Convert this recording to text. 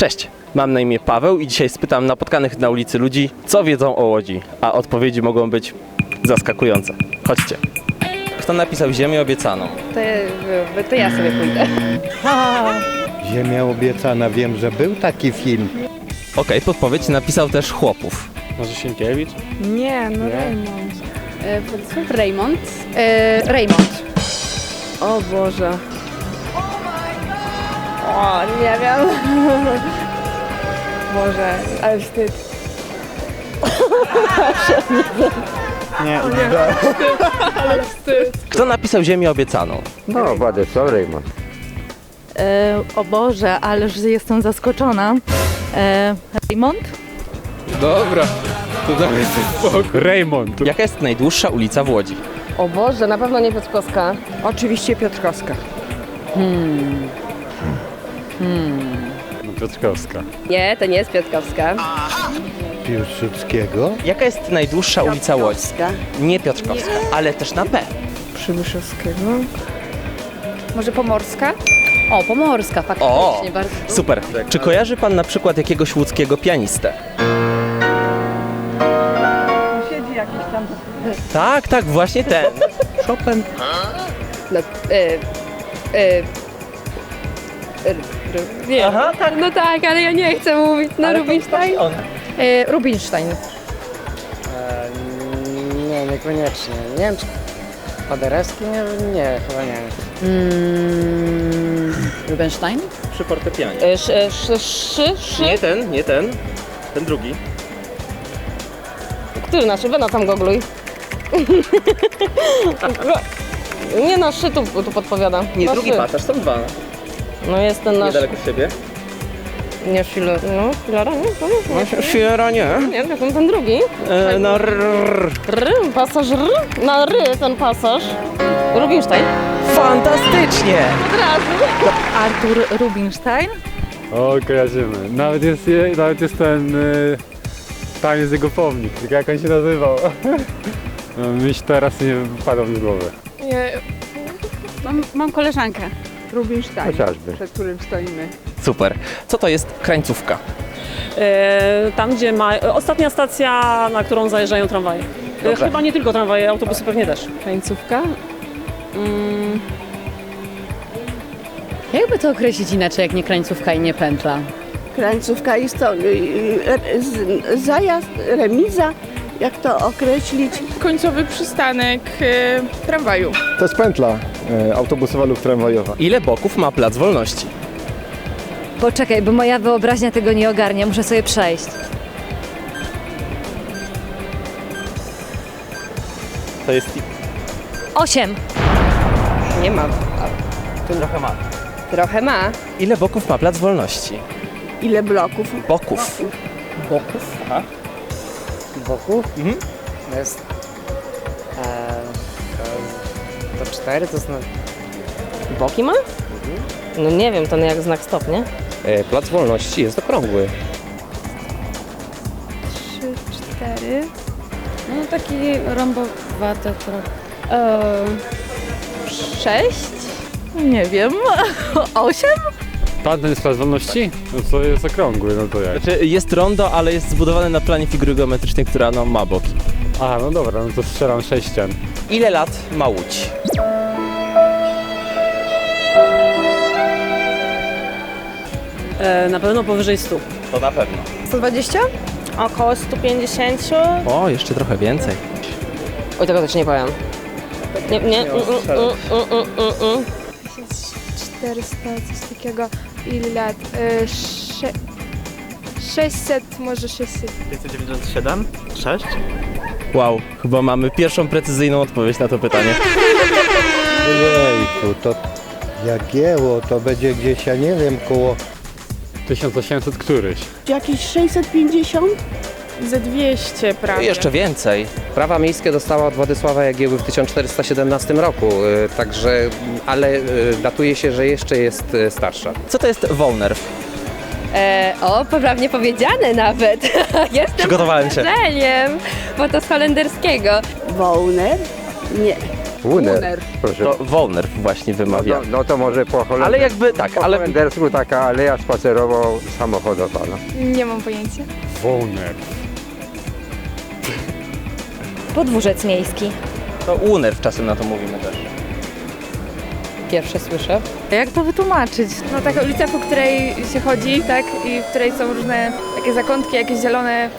Cześć, mam na imię Paweł i dzisiaj spytam napotkanych na ulicy ludzi, co wiedzą o Łodzi, a odpowiedzi mogą być zaskakujące. Chodźcie. Kto napisał Ziemię obiecaną? To, to ja sobie pójdę. Ziemia obiecana, wiem, że był taki film. Okej, podpowiedź napisał też Chłopów. Może Sienkiewicz? Nie, no Raymond. E, Raymond. E, Raymond. O Boże. O, nie wiem. Boże, ale wstyd. Nie, Kto napisał Ziemię obiecaną? no Władysław Rejmont. E, o Boże, ależ jestem zaskoczona. E, Raymond? Dobra, to dawaj spokój. Raymond. Jaka jest najdłuższa ulica w Łodzi? O Boże, na pewno nie Piotrkowska. Oczywiście Piotrkowska. No, Piotrkowska. Nie, to nie jest Piotrkowska. Piłsudskiego. Jaka jest najdłuższa ulica Łodzi? Nie Piotrkowska, ale też na P. Przybyszewskiego. Może Pomorska? O, Pomorska, faktycznie. O, bardzo. super. Czy kojarzy pan na przykład jakiegoś łódzkiego pianistę? Siedzi jakiś tam. Tak, tak, właśnie ten. Chopin. No, e, e, r, nie. Aha, tak. No tak, ale ja nie chcę mówić. No, Rubinstein? On. E, Rubinstein. Nie, niekoniecznie. Nie wiem, czy Paderewski? Nie, nie, chyba nie. Rubinstein? Przy fortepianie. E, sz, e, sz, szy, szy? Nie ten, nie ten. Ten drugi. Który nasz? Wena tam gogluj. nie no, szy tu, tu podpowiada. Nie, no, drugi szy. pasaż, są dwa. No jest ten nasz. Niedaleko siebie. Nie, Shilo. No, Filara, nie? To nie. No, Fiera nie. Nie, to ten, ten drugi. E, no, rrr. R, pasaż R. Na R ten pasaż. Rubinstein. Fantastycznie! Od razu. Artur Rubinstein? O, kojarzymy. Nawet jest, je- nawet jest ten... Y, tam jest jego pomnik. Tylko Jak on się nazywał? No, Myśl teraz nie wypadał mi z głowy. Nie, Mam, mam koleżankę. Rubinstein, Chociażby. przed którym stoimy. Super. Co to jest krańcówka? E, tam gdzie ma. e, Ostatnia stacja, na którą zajeżdżają tramwaje. E, Dobrze. Chyba nie tylko tramwaje, autobusy pewnie też. Krańcówka. Mm. Jakby to określić inaczej, jak nie krańcówka i nie pętla? Krańcówka jest to y, y, z- zajazd, remiza, jak to określić? Końcowy przystanek e, tramwaju. To jest pętla e, autobusowa lub tramwajowa. Ile boków ma Plac Wolności? Poczekaj, bo moja wyobraźnia tego nie ogarnia, muszę sobie przejść. To jest... Osiem. Nie ma. Trochę ma. Trochę ma. Ile boków ma Plac Wolności? Ile bloków? Boków. Boków? Aha. Boków? Mhm. Jest... E, to, to cztery, to znaczy... Boki ma? No nie wiem, to jak znak stop, nie? E, Plac Wolności jest okrągły. Trzy, cztery. No taki rąbowaty trochę. E, sześć? Nie wiem. Osiem? Pan ten jest Plac Wolności? No to jest okrągły, no to jak? Znaczy jest rondo, ale jest zbudowane na planie figury geometrycznej, która no, ma boki. A, no dobra, no to strzelam sześcian. Ile lat ma Łódź? E, na pewno powyżej 100. To na pewno. 120? Około 150. O, jeszcze trochę więcej. Oj, tego też nie powiem. Nie, nie. Mm, mm, mm, mm, mm, mm. 400, coś takiego. Ile lat? E, sze, 600, może 600. 597? 6? Wow, chyba mamy pierwszą precyzyjną odpowiedź na to pytanie. Ojejku, to Jagieło, to będzie gdzieś, ja nie wiem, koło 1800 któryś. Jakieś 650? Ze 200 prawie. Jeszcze więcej. Prawa miejskie dostała od Władysława Jagieły w 1417 roku, e, także, ale e, datuje się, że jeszcze jest starsza. Co to jest Wołner? E, o, poprawnie powiedziane nawet. Jestem Przygotowałem się. Daniel, bo to z holenderskiego. Wołner? Nie. Wuner. Proszę. To Wolner właśnie wymawia. No, no to może po holendersku. Ale jakby tak, po ale holendersku taka aleja spacerowo samochodowa. No. Nie mam pojęcia. Wołner. Podwórzec miejski. to Uner czasem na to mówimy też. Pierwsze słyszę. Jak to wytłumaczyć? No taka ulica, po której się chodzi, tak? I w której są różne takie zakątki, jakieś zielone